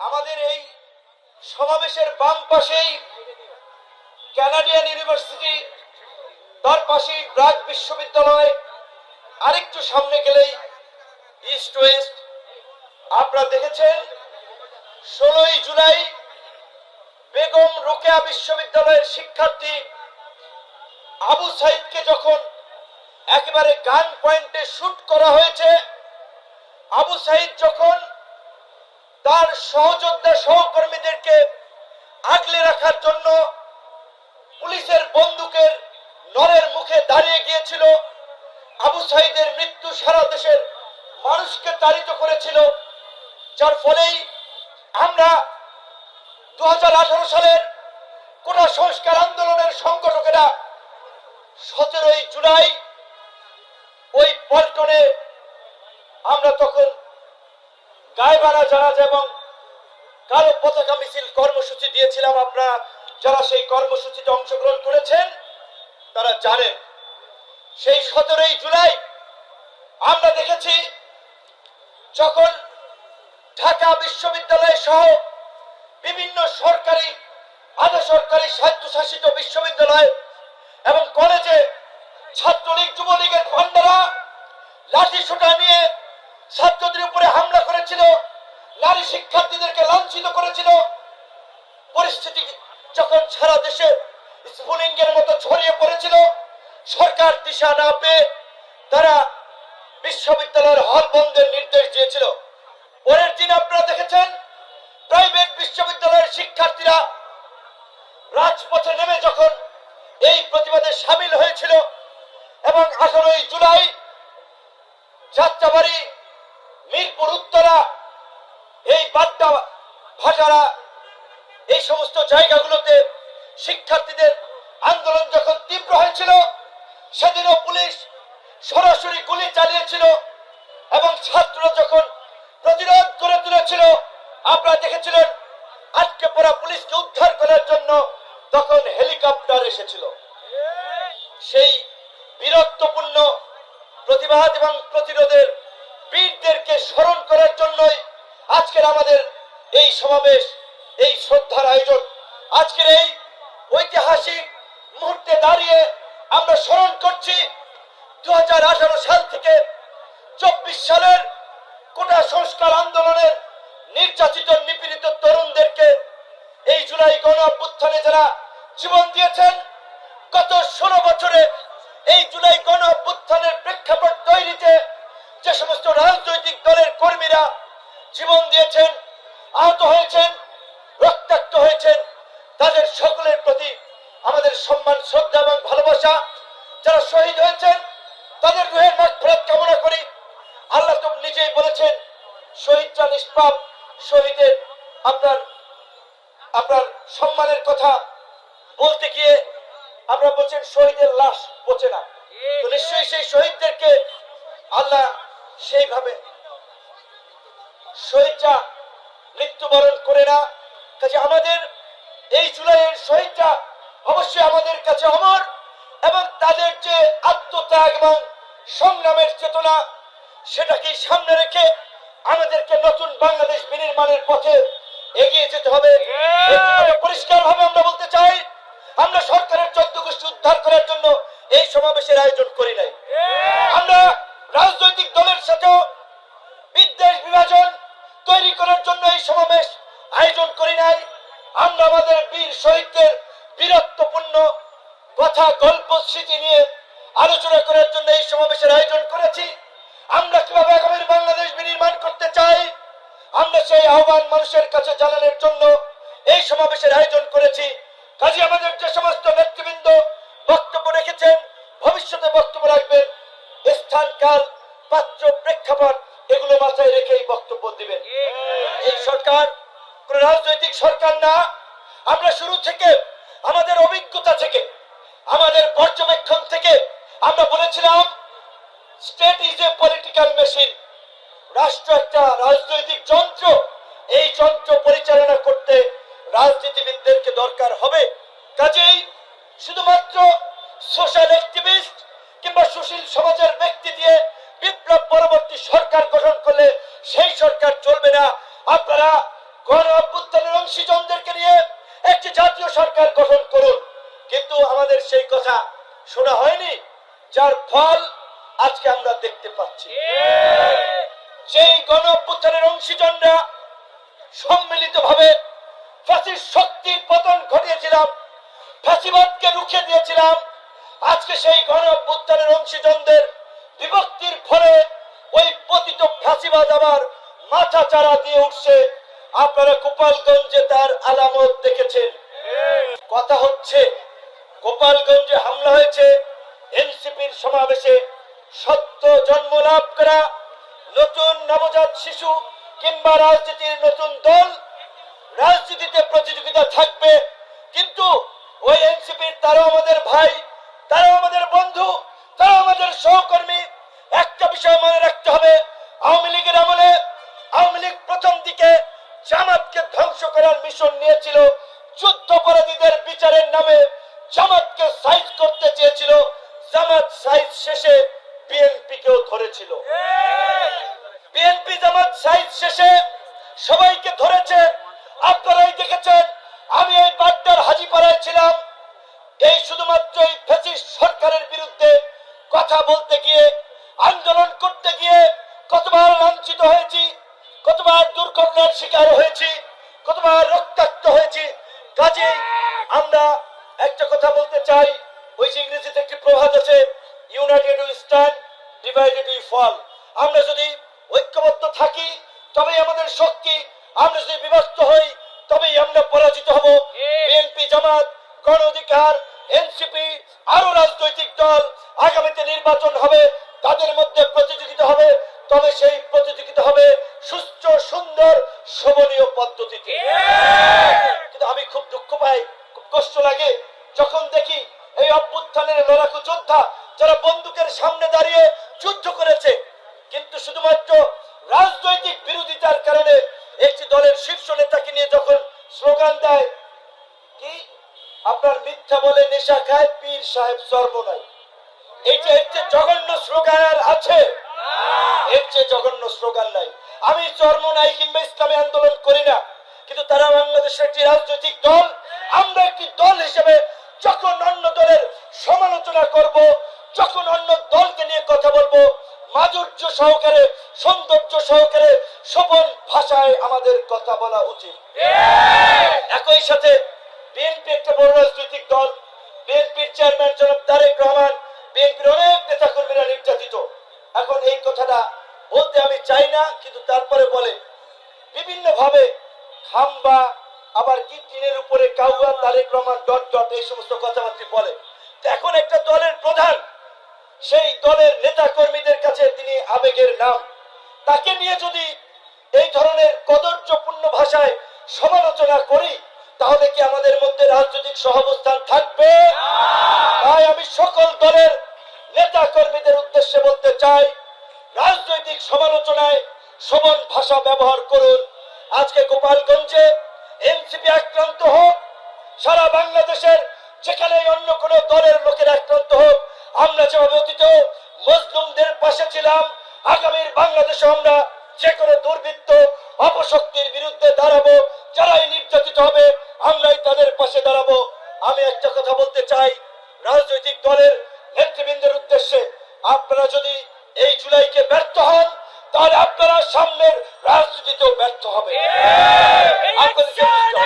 আমাদের এই সমাবেশের বাম পাশেই ক্যানাডিয়ান ইউনিভার্সিটি তার পাশেই ব্রাক বিশ্ববিদ্যালয়, আরেকটু সামনে গেলেই ইস্ট ওয়েস্ট আপনারা দেখেছেন, ষোলোই জুলাই বেগম রোকেয়া বিশ্ববিদ্যালয়ের শিক্ষার্থী আবু সাইদকে যখন একেবারে গান পয়েন্টে শুট করা হয়েছে, আবু সাইদ যখন তার সহযোদ্ধা সহকর্মীদেরকে আগলে রাখার জন্য পুলিশের বন্দুকের নরের মুখে দাঁড়িয়ে গিয়েছিল। আবু সাইদের মৃত্যু সারা দেশের মানুষকে তাড়িত করেছিল। যার ফলেই আমরা দু হাজার আঠারো সালের কোটা সংস্কার আন্দোলনের সংগঠকেরা সতেরোই জুলাই ওই পল্টনে আমরা তখন গায়েবানা জানাজা এবং কালো পতাকা মিছিল কর্মসূচি দিয়েছিলাম আপনারা যারা সেই কর্মসূচিতে অংশগ্রহণ করেছেন, তারা জানেন। সেই সতেরোই জুলাই আমরা দেখেছি যখন ঢাকা বিশ্ববিদ্যালয় সহ বিভিন্ন সরকারি আধা সরকারি স্বায়ত্তশাসিত বিশ্ববিদ্যালয় এবং কলেজে ছাত্রলীগ, যুবলীগের ফান্ডারা লাঠি সোটা নিয়ে ছাত্রদের উপরে হামলা করেছিল, নারী শিক্ষার্থীদেরকে লাঞ্ছিত করেছিল। পরিস্থিতি যখন সারা দেশে স্ফুলিঙ্গের মতো ছড়িয়ে পড়েছিল, সরকার দিশা না পেয়ে তারা বিশ্ববিদ্যালয়ের হল বন্ধের নির্দেশ দিয়েছিল। পরের দিন আপনারা দেখেছেন, প্রাইভেট বিশ্ববিদ্যালয়ের শিক্ষার্থীরা রাজপথে নেমে যখন এই প্রতিবাদে সামিল হয়েছিল, এবং আঠারোই জুলাই যাত্রাবাড়ি মিরপুর উত্তরা, এই বাড্ডা ভাটারা এই সমস্ত জায়গাগুলোতে শিক্ষার্থীদের আন্দোলন যখন তীব্র হয়েছিল, সেদিনও পুলিশ সরাসরি গুলি চালিয়েছিল এবং ছাত্ররা যখন প্রতিরোধ করে তুলেছিল, আপনারা দেখেছিলেন, আটকে পড়া পুলিশকে উদ্ধার করার জন্য তখন হেলিকপ্টার এসেছিল। সেই বীরত্বপূর্ণ প্রতিবাদ এবং প্রতিরোধের বীরদেরকে স্মরণ করার জন্যই আজকের আমাদের এই সমাবেশ, এই শ্রদ্ধার আয়োজন। আজকের এই ঐতিহাসিক মুহূর্তে দাঁড়িয়ে আমরা স্মরণ করছি দু হাজার আঠারো সাল থেকে চব্বিশ সালের কোটা সংস্কার আন্দোলনের নির্যাতিত, নিপীড়িত তরুণদেরকে এই জুলাই গণ অভ্যুত্থানে যারা জীবন দিয়েছেন, গত ষোলো বছরে এই জুলাই গণ অভ্যুত্থানের প্রেক্ষাপট তৈরিতে যে সমস্ত রাজনৈতিক দলের কর্মীরা জীবন দিয়েছেন, আহত হয়েছেন, রক্তাক্ত হয়েছেন, তাদের সকলের প্রতি আমাদের সম্মান, শ্রদ্ধা এবং ভালোবাসা। যারা শহীদ হয়েছেন, তাদের রুহের মাগফিরাত কামনা করি। আল্লাহ তো নিজেই বলেছেন, শহীদরা নিষ্পাপ, শহীদের আপনার আপনার সম্মানের কথা বলতে গিয়ে আমরা বলছেন, শহীদের লাশ পচে না। নিশ্চয়ই সেই শহীদদেরকে আল্লাহ সেইভাবে শহীদরা মৃত্যুবরণ করে না। কাজে আমাদের এই জুলাইয়ের শহীদরা অবশ্যই আমাদের কাছে অমর এবং তাদের যে আত্মত্যাগ এবং সংগ্রামের চেতনা সেটাকে সামনে রেখে আমাদেরকে নতুন বাংলাদেশ বিনির্মাণের পথে এগিয়ে যেতে হবে। পরিষ্কার ভাবে আমরা বলতে চাই আমরা সরকারের চোদ্দ গোষ্ঠী উদ্ধার করার জন্য এই সমাবেশের আয়োজন করি নাই। আমরা রাজনৈতিক দলের সাথেও বিদ্বেষ বিভাজন তৈরি করার জন্য এই সমাবেশ আয়োজন করি নাই। আমরা আমাদের বীর শহীদদের বীরত্বপূর্ণ কথা, গল্প, স্মৃতি নিয়ে আলোচনা করার জন্য এই সমাবেশের আয়োজন করেছি। আমরা কীভাবে আগামীর বাংলাদেশ বিনির্মাণ করতে চাই? আমরা সেই আহ্বান মানুষের কাছে জানানোর জন্য এই সমাবেশের আয়োজন করেছি। কাজে আমাদের যে সমস্ত নেতৃবৃন্দ বক্তব্য রেখেছেন, ভবিষ্যতে বক্তব্য রাখবেন স্থান কাল পাত্র, প্রেক্ষাপট, এগুলো মাথায় রেখেই বক্তব্য দিবেন। এই সরকার কোন রাজনৈতিক সরকার না। আমরা শুরু থেকে, আমাদের অভিজ্ঞতা থেকে, আমাদের পর্যবেক্ষণ থেকে আমরা বলেছিলাম state is a political machine রাষ্ট্র একটা রাজনৈতিক যন্ত্র। এই যন্ত্র পরিচালনা করতে রাজনীতিবিদদেরকে দরকার হবে। কাজেই শুধুমাত্র সোশ্যাল অ্যাক্টিভিস্ট কিংবা সুশীল সমাজের ব্যক্তি দিয়ে বিপ্লব পরবর্তী সরকার গঠন করলে সেই সরকার চলবে না। আপনারা গণ অভ্যুত্থানের অংশীজনদেরকে নিয়ে একটি জাতীয় সরকার গঠন করুন। কিন্তু আমাদের সেই কথা শোনা হয়নি, যার ফল আজকে আমরা দেখতে পাচ্ছি। যেই গণ অভ্যুত্থানের অংশীজনরা সম্মিলিত ভাবে ফাঁসির শক্তির পতন ঘটিয়েছিলাম, ফাঁসিবাদকে রুখে দিয়েছিলাম আজকে সেই গণ অভ্যুত্থানের অংশীজনদের বিভক্তির ফলে ওই পতিত ফাঁসিবাদ আবার মাথা চারা দিয়ে উঠছে। আপনারা গোপালগঞ্জে তার আলামত দেখেছেন। কথা হচ্ছে, গোপালগঞ্জে হামলা হয়েছে, এনসিপির সমাবেশে সত্য জন্ম লাভ করা নতুন নবজাত শিশু কিংবা রাজনীতির নতুন দল রাজনীতিতে প্রতিযোগিতা থাকবে, কিন্তু ওই এনসিপির তারাও আমাদের ভাই তারাও আমাদের বন্ধু, তারাও আমাদের সহকর্মী। একটা বিষয় মনে রাখতে হবে, আওয়ামী লীগের আমলে আওয়ামী লীগ প্রথম দিকে জামাতকে ধ্বংস করার মিশন নিয়েছিল। যুদ্ধাপরাধীদের বিচারের নামে জামাতকে সাইজ করতে চেয়েছিল। জামাত সাইজ শেষে বিএনপি কেও ধরেছিল। বিএনপি জামাত সাইজ শেষে সবাইকে ধরেছে। আপনারাই দেখেছেন, আমি এই বাড্ডার হাজিপাড়ায় ছিলাম। এই শুধুমাত্র এই ফ্যাসিস্ট সরকারের বিরুদ্ধে কথা বলতে গিয়ে আন্দোলন করতে গিয়ে কতবার লাঞ্ছিত হয়েছি কতবার দুর্ঘটনার শিকার হয়েছি কতবার রক্তাক্ত হয়েছি। কাজে আমরা একটা কথা বলতে চাই ওই যে ইংরেজিতে একটি প্রভাত আছে united we stand divided we fall আমরা যদি ঐক্যবদ্ধ থাকি তবেই আমাদের শক্তি আমরা যদি বিভক্ত হই তবেই আমরা পরাজিত হব। বিএনপি জামাত গণ অধিকার এনসিপি আরও রাজনৈতিক দল আগামীতে নির্বাচন হবে, তাদের মধ্যে প্রতিযোগিতা হবে, তবে সেই প্রতিযোগিতা হবে সুস্থ, সুন্দর, শোভনীয় পদ্ধতিতে। কিন্তু আমি খুব দুঃখ পাই, খুব কষ্ট লাগে যখন দেখি এই অভ্যুত্থানের লড়াকু যোদ্ধা যারা বন্দুকের সামনে দাঁড়িয়ে যুদ্ধ করেছে। কিন্তু শুধুমাত্র রাজনৈতিক বিরোধিতার কারণে একটি দলের শীর্ষ নেতাকে নিয়ে যখন স্লোগান দেয়, কি? আপনার মিথ্যা বলে নেশা খায় পীর সাহেব সর্বনাই এইটা এর চেয়ে জঘন্য স্লোগান আর আছে? এর চেয়ে জঘন্য স্লোগান নাই। আমি চর্ম নাই কিংবা ইসলামী আন্দোলন করি না কিন্তু তারা বাংলাদেশের একটি রাজনৈতিক দল আমরা একটি দল হিসেবে যখন অন্য দলের সমালোচনা করব যখন অন্য দলকে নিয়ে কথা বলব মাধুর্য সহকারে সৌন্দর্য সহকারে শোভন ভাষায় আমাদের কথা বলা উচিত। একই সাথে বিএনপি একটা বড় রাজনৈতিক দল। বিএনপির চেয়ারম্যান জনাব তারেক রহমান, বিএনপির অনেক নেতা কর্মীরা নির্যাতিত। এখন এই কথাটা বলতে আমি চাই না, কিন্তু তারপরে বলে। বিভিন্ন ভাবে খাম্বা, আবার কি টিনের উপরে কাউয়া, তারেক রহমান ডট ডট, এই সমস্ত কথাবার্তা বলে। এখন একটা দলের প্রধান, সেই দলের নেতা কর্মীদের কাছে তিনি আবেগের নাম। তাকে নিয়ে যদি এই ধরনের কদর্যপূর্ণ ভাষায় সমালোচনা করি তাহলে কি আমাদের মধ্যে রাজনৈতিক সহাবস্থান থাকবে? তাই আমি সকল দলের নেতা কর্মীদের উদ্দেশ্যে বলতে চাই, রাজনৈতিক সমালোচনায় সমান ভাষা ব্যবহার করুন। আজকে গোপালগঞ্জে এনসিপি আক্রান্ত হোক, সারা বাংলাদেশের যেখানে অন্য কোন দলের লোকের আক্রান্ত হোক, আমরা যেভাবে অতীত মজলুমদের পাশে ছিলাম, আগামীর বাংলাদেশে আমরা যে কোনো দুর্বৃত্ত অপশক্তির বিরুদ্ধে দাঁড়াবো যারাই নির্যাতিত হবে আমরাই তাদের পাশে দাঁড়াবো। আমি একটা কথা বলতে চাই রাজনৈতিক দলের নেতৃবৃন্দের উদ্দেশ্যে। আপনারা যদি এই জুলাইকে ব্যর্থ হন তাহলে আপনারা সামনের রাজনীতিতেও ব্যর্থ হবে। আপনাদেরকে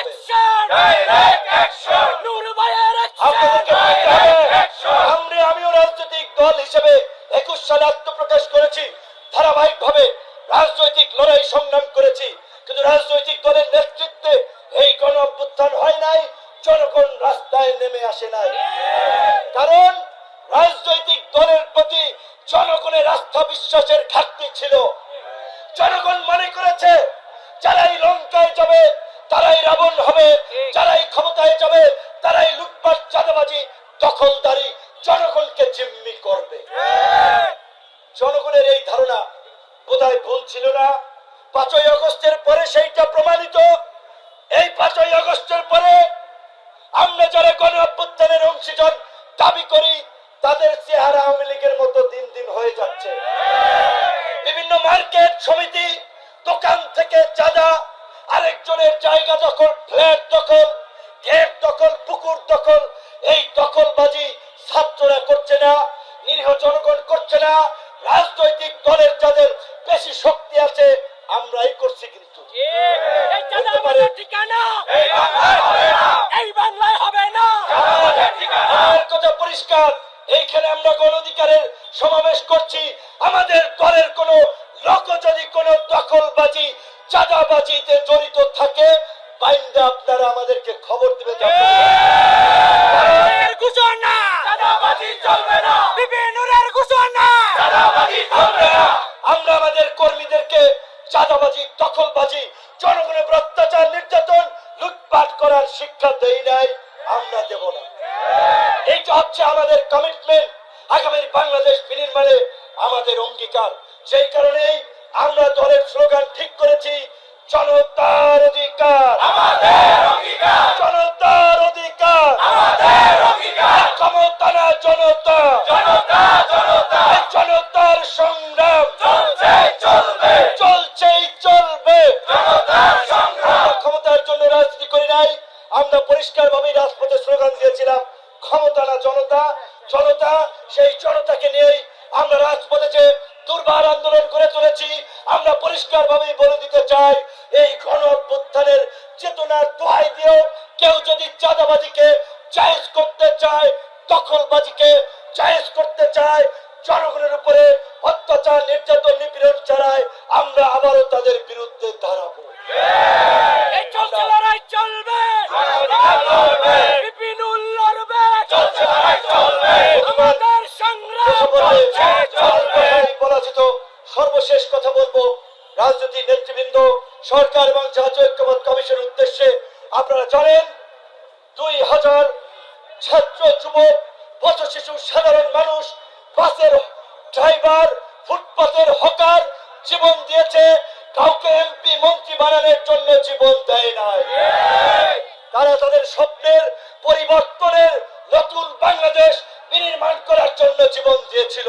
বুঝতে হবে। আপনাদেরকে বুঝতে হবে। আমরা আমিও রাজনৈতিক দল হিসেবে একুশ সালে আত্মপ্রকাশ করেছি ধারাবাহিক ভাবে রাজনৈতিক লড়াই সংগ্রাম করেছি কিন্তু রাজনৈতিক দলের নেতৃত্বে এই গণ অভ্যুত্থান হয় নাই জনগণ রাস্তায় নেমে আসে নাই কারণ রাজনৈতিক দলের প্রতি জনগণের আস্থা বিশ্বাসের ঘাটতি ছিল জনগণ মনে করেছে যারাই লঙ্কায় যাবে তারাই রাবণ হবে যারাই ক্ষমতায় যাবে তারাই লুটপাট, চাঁদাবাজি, দখলদারি জনগণকে জিম্মি করবে। জনগণের এই ধারণা বোধহয় ভুল ছিল না। পাঁচই আগস্টের পরে সেইটা প্রমাণিত। এই পাঁচই আগস্টের পরে আমরা যারা গণ অভ্যুত্থানের অংশীজন দাবি করি, তাদের চেহারা আওয়ামী লীগের মতো দিন দিন হয়ে যাচ্ছে। বিভিন্ন মার্কেট সমিতি, দোকান থেকে চাঁদা, আরেকজনের জায়গা দখল, ফ্ল্যাট দখল গেট দখল পুকুর দখল এই দখলবাজি ছাত্ররা করছে না নিরীহ জনগণ করছে না রাজনৈতিক দলের যাদের বেশি শক্তি আছে আমরাই করছি কিন্তু। এই বাংলায় হবে না। কথা পরিষ্কার। এইখানে আমরা গণ অধিকারের সমাবেশ করছি। আমাদের দলের কোন লোক যদি কোন দখলবাজি চাঁদাবাজিতে জড়িত থাকে। বাইন্দা আপনারা আমাদেরকে খবর দিবে আমরা আমাদের কর্মীদেরকে চাঁদাবাজি দখলবাজি জনগণের অত্যাচার নির্যাতন লুটপাট করার শিক্ষা দেই নাই আমরা দেব না। এইটা হচ্ছে আমাদের কমিটমেন্ট আগামীর বাংলাদেশ বিনির্মাণে আমাদের অঙ্গীকার। সেই কারণেই আমরা দলের স্লোগান ঠিক করেছি জনতার অধিকার। জনতার অধিকার। ক্ষমতা না জনতা। জনতা জনতা। সংগ্রাম চালায় আমরা আবারও তাদের বিরুদ্ধে দাঁড়াবো। লড়াই সর্বশেষ কথা বলব রাজনৈতিক নেতৃবৃন্দ সরকার এবং জাতীয় ঐক্যমত কমিশনের উদ্দেশ্যে আপনারা জানেন দুই হাজার ছাত্র যুবক পথ শিশু সাধারণ মানুষ বাসের ড্রাইভার ফুটপাতের হকার জীবন দিয়েছে কাউকে এমপি মন্ত্রী বানানোর জন্য জীবন দেয় নাই। তারা তাদের স্বপ্নের পরিবর্তনের নতুন বাংলাদেশ বিনির্মাণ করার জন্য জীবন দিয়েছিল।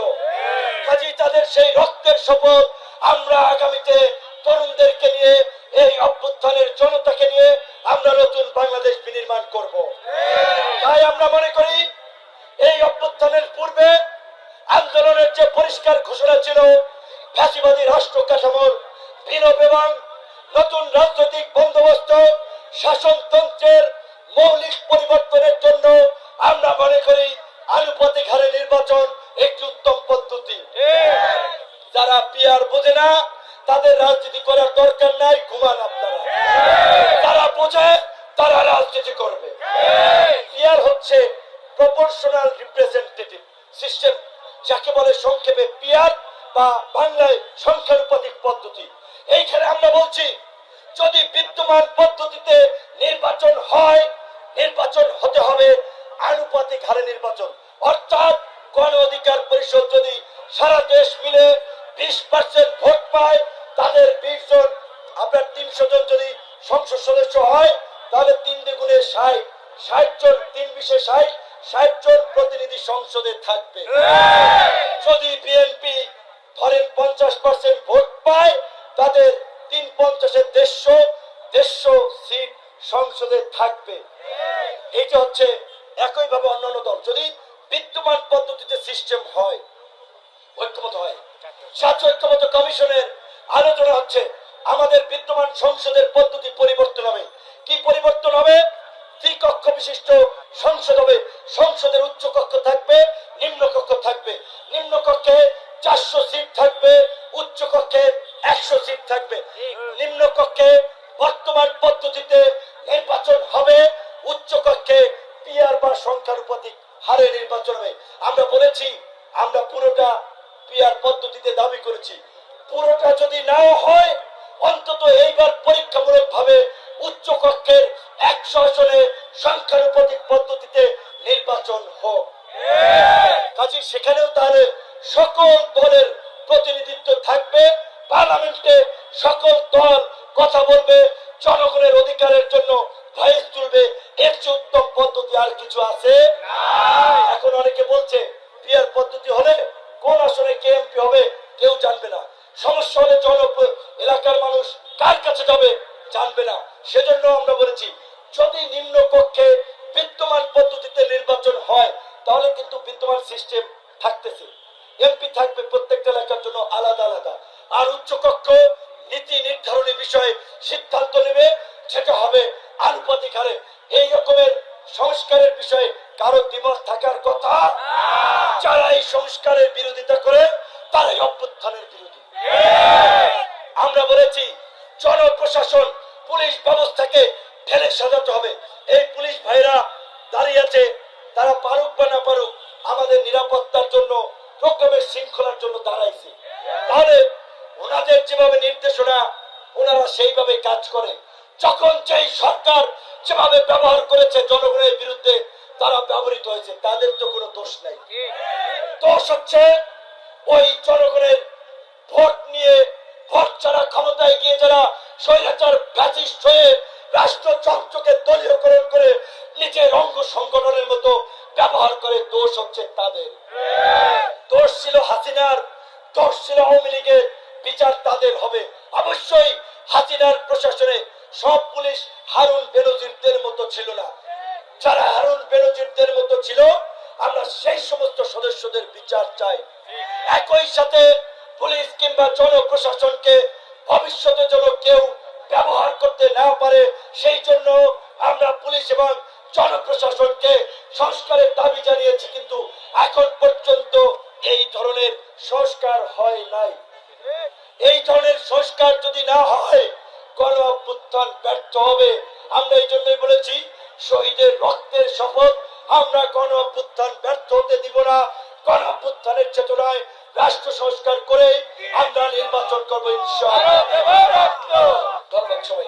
কাজী তাদের সেই রক্তের শপথ আমরা আগামীতে তরুণদেরকে নিয়ে, এই অভ্যুত্থানের জনতাকে নিয়ে আমরা নতুন বাংলাদেশ বিনির্মাণ করব। তাই আমরা মনে করি, এই অভ্যুত্থানের পূর্বে আন্দোলনের যে পরিষ্কার ঘোষণা ছিল, ফ্যাসিবাদী রাষ্ট্র কাঠামোর বিলোপ এবং নতুন রাজনৈতিক বন্দোবস্ত, শাসনতন্ত্রের মৌলিক পরিবর্তনের জন্য আমরা মনে করি আনুপাতিক হারে নির্বাচন একটি উত্তম পদ্ধতি। যারা পিয়ার বোঝে না, তাদের রাজনীতি করার দরকার নাই, ঘুমান আপনারা। যারা বোঝে, তারা রাজনীতি করবে। পিয়ার হচ্ছে প্রপোর্শনাল রিপ্রেজেন্টেটিভ সিস্টেম যাকে বলে সংক্ষেপে পিয়ার বা বাংলায় সংখ্যানুপাতিক পদ্ধতি। এইখানে আমরা বলছি যদি বিদ্যমান পদ্ধতিতে নির্বাচন হয় নির্বাচন হতে হবে আনুপাতিক হারে নির্বাচন। অর্থাৎ গণ অধিকার পরিষদ যদি সারা দেশ মিলে বিশ পার্সেন্ট ভোট পায় তাদের বিশ জন আপনার তিনশো জন যদি সংসদ সদস্য হয় তাহলে তিন দ্বিগুণে ষাট। ষাট জন তিন বিশে ষাট ষাট জন প্রতিনিধি সংসদে থাকবে। যদি বিএনপি ধরেন পঞ্চাশ পার্সেন্ট ভোট পায় তাদের তিন পঞ্চাশের দেড়শো দেড়শো সিট সংসদে থাকবে। এইটা হচ্ছে একইভাবে অন্যান্য দল। যদি বিদ্যমান পদ্ধতিতে সিস্টেম হয়, ঐক্যমত হয়, জাতীয় ঐক্যমত কমিশনের আলোচনা হচ্ছে, আমাদের বিদ্যমান সংসদের পদ্ধতি পরিবর্তন হবে। কি পরিবর্তন হবে? ত্রিকক্ষ বিশিষ্ট সংসদ হবে। সংসদের উচ্চ কক্ষ থাকবে নিম্ন কক্ষ থাকবে। নিম্ন কক্ষে চারশো সিট থাকবে, উচ্চ কক্ষে একশো সিট থাকবে। নিম্ন কক্ষে বর্তমান পদ্ধতিতে নির্বাচন হবে, উচ্চ কক্ষে পিয়ার বা সংখ্যানুপাতিক হারে নির্বাচন হবে। আমরা বলেছি, আমরা পুরোটা পিয়ার পদ্ধতিতে দাবি করেছি। পুরোটা যদি নাও হয়, অন্তত এইবার পরীক্ষামূলক ভাবে উচ্চ কক্ষের একশো আসনে সংখ্যানুপাতিক পদ্ধতিতে নির্বাচন হোক। কাজে সেখানেও তাহলে সকল দলের প্রতিনিধিত্ব থাকবে। পার্লামেন্টে সকল দল কথা বলবে জনগণের অধিকারের জন্য ভয়েস তুলবে। এর চেয়ে উত্তম পদ্ধতি আর কিছু আছে? এখন অনেকে বলছে পিয়ার পদ্ধতি হলে কোন আসনে কে এমপি হবে কেউ জানবে না। সমস্যা হলে জন এলাকার মানুষ কার কাছে যাবে জানবে না। সেজন্য আমরা বলেছি যদি নিম্ন কক্ষে বিদ্যমান পদ্ধতিতে নির্বাচন হয় তাহলে কিন্তু বিদ্যমান সিস্টেম থাকতেছে। এমপি থাকবে প্রত্যেকটা এলাকার জন্য আলাদা আলাদা। আর উচ্চ কক্ষ নীতি নির্ধারণী বিষয়ে সিদ্ধান্ত নেবে সেটা হবে আনুপাতিক হারে এই রকমের সংস্কারের বিষয়ে কারও দ্বিমত থাকার কথা যারা এই সংস্কারের বিরোধিতা করে, তারাই অভ্যুত্থানের বিরোধী। আমরা বলেছি, জনপ্রশাসন, পুলিশ ব্যবস্থাকে ঢেলে সাজাতে হবে। এই পুলিশ ভাইরা দাঁড়িয়ে আছে তারা পারুক বা না পারুক, আমাদের নিরাপত্তার জন্য প্রোগ্রামের শৃঙ্খলার জন্য দাঁড়াইছে। তাহলে ওনাদের যেভাবে নির্দেশনা, ওনারা সেইভাবে কাজ করে। যখন যেই সরকার যেভাবে ব্যবহার করেছে জনগণের বিরুদ্ধে, তারা ব্যবহৃত হয়েছে, তাদের তো কোনো দোষ নাই। দোষ হচ্ছে ওই জনগণের ভোট নিয়ে, ভোট ছাড়া ক্ষমতায় গিয়ে যারা স্বৈরাচার ব্যাচিস্ট হয়ে রাষ্ট্রযন্ত্রকে দলীয়করণ করে নিজের অঙ্গ সংগঠনের মতো ব্যবহার করে দোষ হচ্ছে তাদের। দোষ ছিল হাসিনার, দোষ ছিল আওয়ামী লীগের, বিচার তাদের হবে। অবশ্যই হাসিনার প্রশাসনে সব পুলিশ হারুন বেনজিরদের মতো ছিল না। যারা হারুন বেনজিরদের মতো ছিল, আমরা সেই সমস্ত সদস্যদের বিচার চাই। একই সাথে পুলিশ কিংবা জনপ্রশাসনকে ভবিষ্যতে যেন কেউ ব্যবহার করতে না পারে, সেই জন্য আমরা পুলিশ এবং জনপ্রশাসনকে সংস্কারের দাবি জানিয়েছি, কিন্তু এখন পর্যন্ত এই ধরনের সংস্কার হয় নাই। এই ধরনের সংস্কার যদি না হয়, গণ অভ্যুত্থান ব্যর্থ হবে। আমরা এই জন্যই বলেছি, শহীদের রক্তের শপথ, আমরা গণ অভ্যুত্থান ব্যর্থ হতে দিব না। গণ অভ্যুত্থানের চেতনায় রাষ্ট্র সংস্কার করে আমরা নির্বাচন করব ইনশাআল্লাহ। ধন্যবাদ সবাই